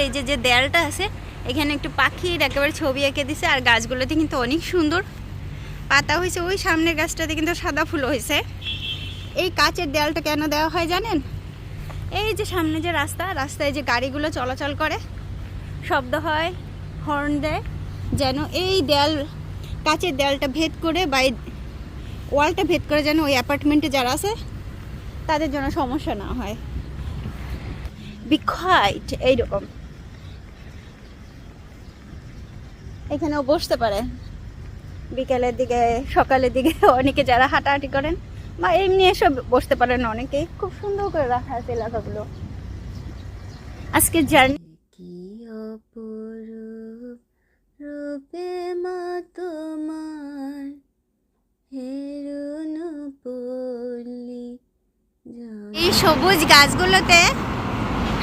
এই যে যে দেয়ালটা আছে, এখানে একটু পাখির একেবারে ছবি এঁকে দিছে, আর গাছগুলোতে কিন্তু অনেক সুন্দর পাতা হয়েছে। ওই সামনের গাছটাতে কিন্তু সাদা ফুল হয়েছে। এই কাচের দেয়ালটা কেন দেওয়া হয় জানেন? এই যে সামনে যে রাস্তা, রাস্তায় যে গাড়িগুলো চলাচল করে, শব্দ হয়, হর্ন দেয়, যেন এই দেয়াল, কাচের দেয়ালটা ভেদ করে বা ওয়ালটা ভেদ করে যেন ওই অ্যাপার্টমেন্টে যারা আছে, তাদের জন্য সমস্যা না হয়। বিখাইট এইরকম। এখানেও বসতে পারে। বিকেলের দিকে সকালের দিকে অনেকে যারা হাঁটাহাঁটি করেন বা এমনি এসে বসতে পারেন অনেকে খুব সুন্দর করে রাখা আছে এলাকাগুলো। আজকে জার্নি কি অপরূপ রূপে মা তোমার এই সবুজ গাছগুলোতে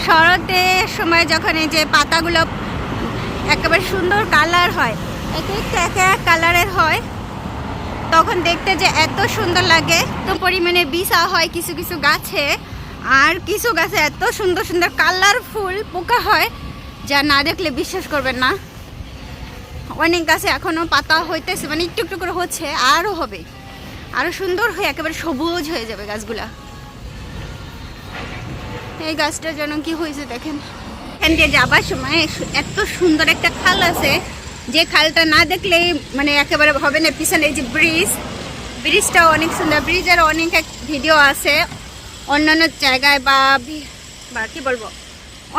শরতের সময় যখন এই যে পাতাগুলো একেবারে সুন্দর কালার হয়। এক একটা এক এক কালারের হয়। তখন দেখতে যে এত সুন্দর লাগে। তো পরিমাণে বিষা হয় কিছু কিছু গাছে। আর কিছু গাছে এত সুন্দর সুন্দর কালারফুল পোকা হয়, যা না দেখলে বিশ্বাস করবেন না। অনেক গাছে এখনও পাতা হইতেছে মানে একটু একটু করে হচ্ছে, আরও হবে। আরও সুন্দর হয়ে একেবারে সবুজ হয়ে যাবে গাছগুলা। এই গাছটা যেন কি হয়েছে দেখেন। এখান দিয়ে যাবার সময় এত সুন্দর একটা খাল আছে। যে খালটা না দেখলেই মানে একেবারে হবে না। পিছনে এই যে ব্রিজ, ব্রিজটাও অনেক সুন্দর। ব্রিজের অনেক ভিডিও আছে। অন্যান্য জায়গায় বা বা কি বলব?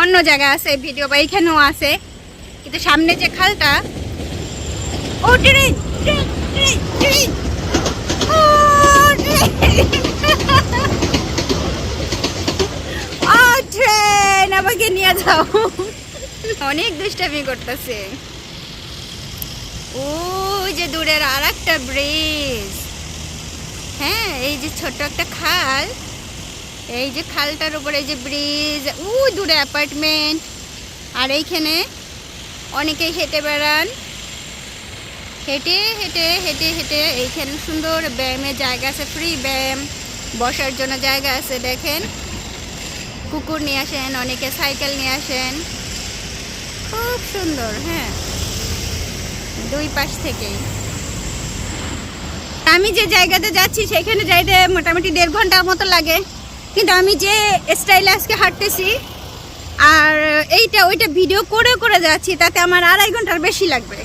অন্য জায়গায় আছে, ভিডিও বা এইখানেও আছে। কিন্তু সামনে যে খালটা, ও ট্রেন ট্রেন ট্রেন ট্রেন ও ট্রেন ও ট্রেন যাও অনেক দুষ্টামি করতেছে। ও যে দূরের আর একটা ব্রিজ। হ্যাঁ এই যে ছোট একটা খাল। এই যে খালটার উপরে এই যে ব্রিজ। ও দূরে অ্যাপার্টমেন্ট। আর এইখানে অনেকেই হেঁটে বেড়ান। হেঁটে হেঁটে হেঁটে হেঁটে এইখানে সুন্দর ব্যায়ামের জায়গা আছে ফ্রি ব্যায়াম। বসার জন্য জায়গা আছে, দেখেন। কুকুর নিয়ে আসেন, অনেকে সাইকেল নিয়ে আসেন। খুব সুন্দর হ্যাঁ। দুই পাশ থেকেই। আমি যে জায়গাতে যাচ্ছি, সেখানে যাইতে মোটামুটি দেড় ঘণ্টার মতো লাগে। কিন্তু আমি যে স্টাইলে আজকে হাঁটতেছি, আর এইটা, ওইটা ভিডিও করে করে যাচ্ছি, তাতে আমার আড়াই ঘণ্টার বেশি লাগবে।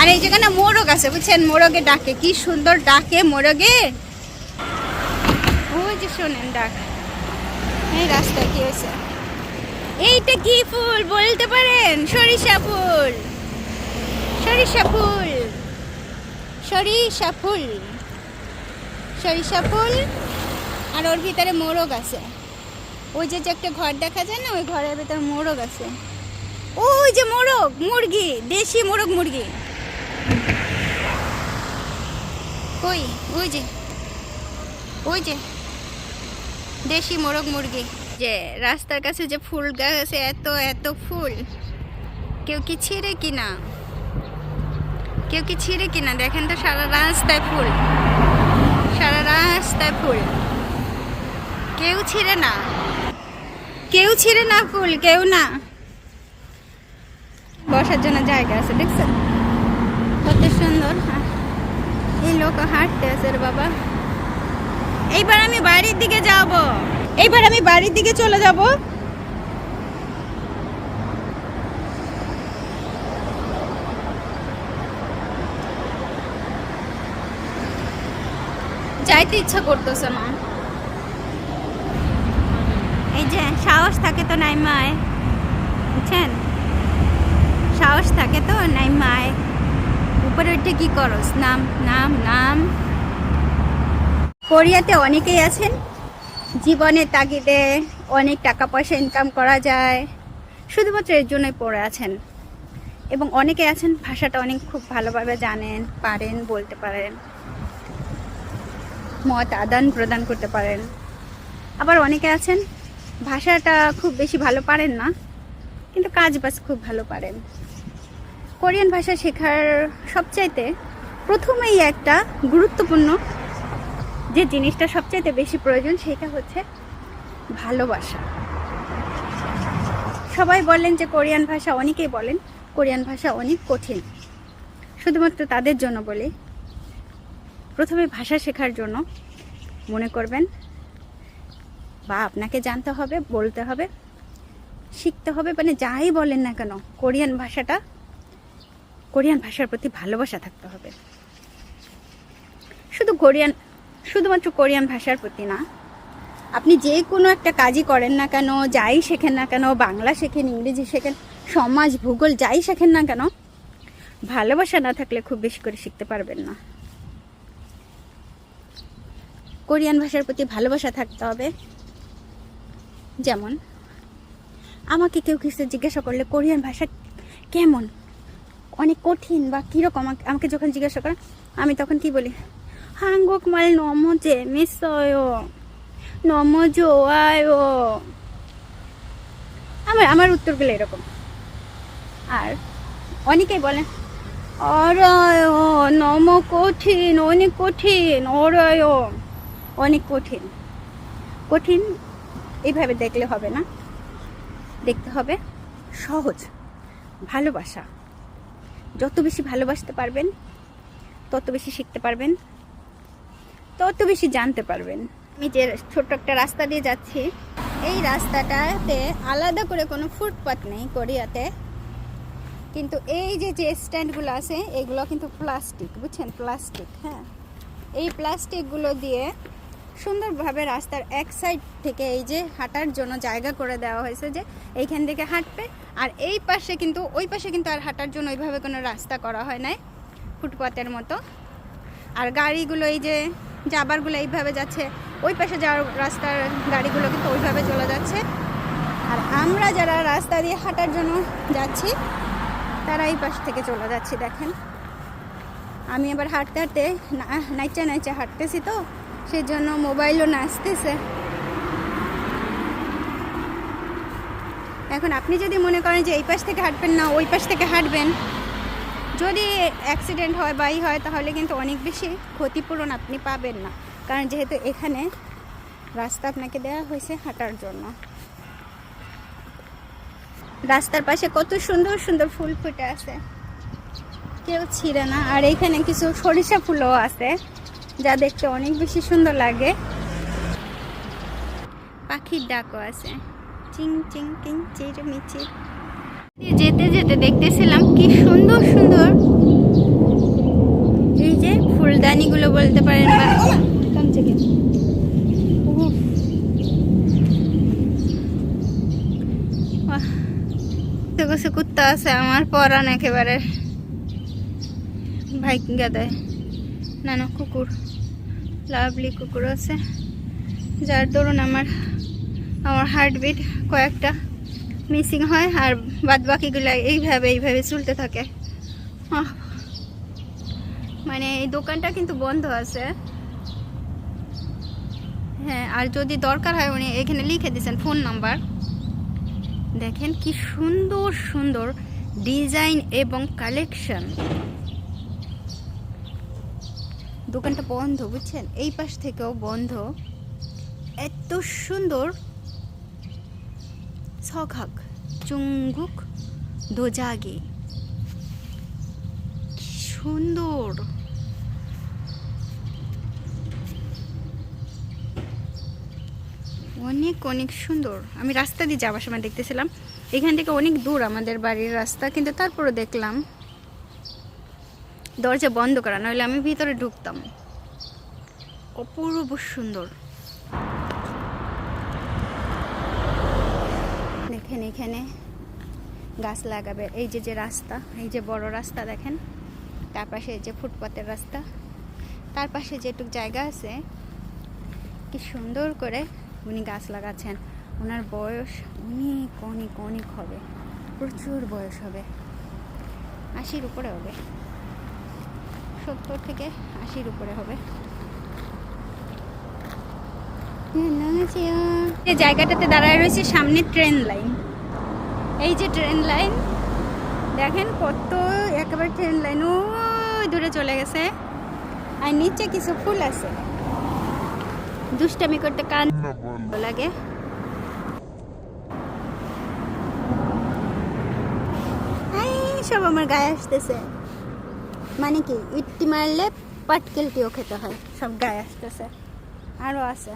আর এই যেখানে মোরগ আছে, বুঝছেন? মোরগে ডাকে, কি সুন্দর ডাকে মোরগে। যে শোনেন, ডাক। এই রাস্তায় কি হয়েছে? এইটা কি ফুল বলতে পারেন? সরিষা ফুল। সরিষা ফুল। সরিষা ফুল। সরিষা ফুল। আর ওর ভিতরে মোরগ আছে। ওই যে একটা ঘর দেখা যায় না, ওই ঘরের ভিতরে মোরগ আছে। ওই যে মোরগ, মুরগি, দেশি মোরগ মুরগি। কই? ওই যে। ওই যে। দেশি মোরগ মুরগি। যে রাস্তার কাছে যে ফুল গাছ, এত এত ফুল। কেউ কি ছিঁড়ে কিনা? কেউ কি ছিঁড়ে কিনা? দেখেন তো সারা রাস্তায় ফুল। সারা রাস্তায় ফুল। কেউ ছিঁড়ে না। কেউ ছিঁড়ে না ফুল, কেউ না। বসার জন্য জায়গা আছে, দেখছেন? কত সুন্দর। এই লোক হাঁটতে আছে বাবা। এইবার আমি বাড়ির দিকে যাব। এইবার আমি বাড়ির দিকে চলে যাব। যাইতে ইচ্ছা করতেছে না। এই যে, সাহস থাকে তো নাই মায় বুঝছেন? সাহস থাকে তো নাই মায় উপরে উঠে কি করস? নাম নাম নাম। কোরিয়াতে অনেকেই আছেন। জীবনের তাগিদে অনেক টাকা পয়সা ইনকাম করা যায়, শুধুমাত্র এর জন্যই পড়ে আছেন। এবং অনেকে আছেন, ভাষাটা অনেক খুব ভালোভাবে জানেন, পারেন, বলতে পারেন। মত আদান প্রদান করতে পারেন। আবার অনেকে আছেন, ভাষাটা খুব বেশি ভালো পারেন না, কিন্তু কাজ বাজ খুব ভালো পারেন। কোরিয়ান ভাষা শেখার সবচাইতে প্রথমেই একটা গুরুত্বপূর্ণ যে জিনিসটা সবচাইতে বেশি প্রয়োজন সেটা হচ্ছে ভালোবাসা। সবাই বলেন যে কোরিয়ান ভাষা অনেকেই বলেন, কোরিয়ান ভাষা অনেক কঠিন। শুধুমাত্র তাদের জন্য বলি। প্রথমে ভাষা শেখার জন্য মনে করবেন, বা আপনাকে জানতে হবে, বলতে হবে, শিখতে হবে মানে যাই বলেন না কেন, কোরিয়ান ভাষাটা, কোরিয়ান ভাষার প্রতি ভালোবাসা থাকতে হবে। শুধু কোরিয়ান শুধুমাত্র কোরিয়ান ভাষার প্রতি না, আপনি যে কোনো একটা কাজই করেন না কেন, যাই শেখেন না কেন, বাংলা শেখেন, ইংরেজি শেখেন, সমাজ, ভূগোল, যাই শেখেন না কেন, ভালোবাসা না থাকলে খুব বেশি করে শিখতে পারবেন না। কোরিয়ান ভাষার প্রতি ভালোবাসা থাকতে হবে। যেমন, আমাকে কেউ কিছু জিজ্ঞাসা করলে কোরিয়ান ভাষা কেমন, অনেক কঠিন বা কীরকম, আমাকে- যখন জিজ্ঞাসা করে আমি তখন কি বলি? 한국 말 너무 재밌어요. 너무 좋아요. আমার আমার উত্তরগুলো এরকম আর অনেকেই বলেন অরায় নম কঠিন অনেক কঠিন অরায় অনেক কঠিন কঠিন এইভাবে দেখলে হবে না দেখতে হবে সহজ ভালোবাসা যত বেশি ভালোবাসতে পারবেন তত বেশি শিখতে পারবেন তত বেশি জানতে পারবেন। আমি যে ছোট্ট একটা রাস্তা দিয়ে যাচ্ছি, এই রাস্তাটাতে আলাদা করে কোনো ফুটপাথ নেই কোরিয়াতে। কিন্তু এই যে যে স্ট্যান্ডগুলো আছে, এগুলো কিন্তু প্লাস্টিক, বুঝছেন? প্লাস্টিক হ্যাঁ। এই প্লাস্টিকগুলো দিয়ে সুন্দরভাবে রাস্তার এক সাইড থেকে এই যে হাঁটার জন্য জায়গা করে দেওয়া হয়েছে যে, এইখান থেকে হাঁটবে। আর এই পাশে কিন্তু, ওই পাশে কিন্তু আর হাঁটার জন্য ওইভাবে কোনো রাস্তা করা হয় নাই, ফুটপাতের মতো। আর গাড়িগুলো এই যে যাবারগুলো এইভাবে যাচ্ছে, ওই পাশে যাওয়ার রাস্তার গাড়িগুলো কিন্তু ওইভাবে চলে যাচ্ছে। আর আমরা যারা রাস্তা দিয়ে হাঁটার জন্য যাচ্ছি, তারা এই পাশ থেকে চলে যাচ্ছি, দেখেন। আমি এবার হাঁটতে হাঁটতে নাইচা নাইচা হাঁটতেছি তো সেই জন্য মোবাইলও নাচতেছে। এখন আপনি যদি মনে করেন যে এই পাশ থেকে হাঁটবেন না, ওই পাশ থেকে হাঁটবেন যদি অ্যাক্সিডেন্ট হয় বাই হয়, তাহলে কিন্তু অনেক বেশি ক্ষতিপূরণ আপনি পাবেন না। কারণ যেহেতু এখানে রাস্তা আপনাকে দেওয়া হয়েছে হাঁটার জন্য। রাস্তার পাশে কত সুন্দর সুন্দর ফুল ফুটে আছে। কেউ ছিঁড়ে না। আর এখানে কিছু সরিষা ফুলও আছে, যা দেখতে অনেক বেশি সুন্দর লাগে। পাখির ডাকও আছে। চিং চিং, টিং, চির, মিচির। যেতে যেতে দেখতেছিলাম কি সুন্দর সুন্দর এই যে ফুলদানিগুলো বলতে পারেন বা কাছে কুত্তা আছে আমার পরান একেবারে। ভাইঙ্গা দেয়। না না কুকুর। লাভলি কুকুর আছে। যার দরুন আমার আমার হার্টবিট কয়েকটা মিসিং হয় আর বাদ বাকিগুলো এইভাবে এইভাবে চলতে থাকে। আহ, মানে এই দোকানটা কিন্তু বন্ধ আছে। হ্যাঁ আর যদি দরকার হয় উনি এখানে লিখে দিয়েছেন ফোন নাম্বার। দেখেন কি সুন্দর সুন্দর ডিজাইন এবং কালেকশন। দোকানটা বন্ধ, বুঝছেন? এই পাশ থেকেও বন্ধ। এত সুন্দর। সখাক চুঙ্গুক, দোজাগে। সুন্দর। অনেক অনেক সুন্দর। আমি রাস্তা দিয়ে যাওয়ার সময় দেখতেছিলাম। এখান থেকে অনেক দূর আমাদের বাড়ির রাস্তা, কিন্তু তারপরে দেখলাম দরজা বন্ধ করা নইলে আমি ভিতরে ঢুকতাম। অপূর্ব সুন্দর। দেখেন এখানে গাছ লাগাবে, এই যে যে রাস্তা, এই যে বড় রাস্তা দেখেন, তার পাশে এই যে ফুটপাতের রাস্তা, তার পাশে যেটুক জায়গা আছে, কি সুন্দর করে উনি গাছ লাগাচ্ছেন, ওনার বয়স অনেক অনেক অনেক হবে। প্রচুর বয়স হবে। আশির উপরে হবে। সত্তর থেকে আশির উপরে হবে। জায়গাটাতে দাঁড়ায় রয়েছে সামনে ট্রেন লাইন। এই যে ট্রেন লাইন, দেখেন কত একেবারে ট্রেন লাইন, ওই দূরে চলে গেছে। আর নিচে কিছু ফুল আছে। দুষ্টামি করতে কান লাগে। সব আমার গায়ে আসতেছে। মানে কি ইট্টি মারলে পাটকেলটিও খেতে হয়। সব গায়ে আসতেছে। আরও আছে।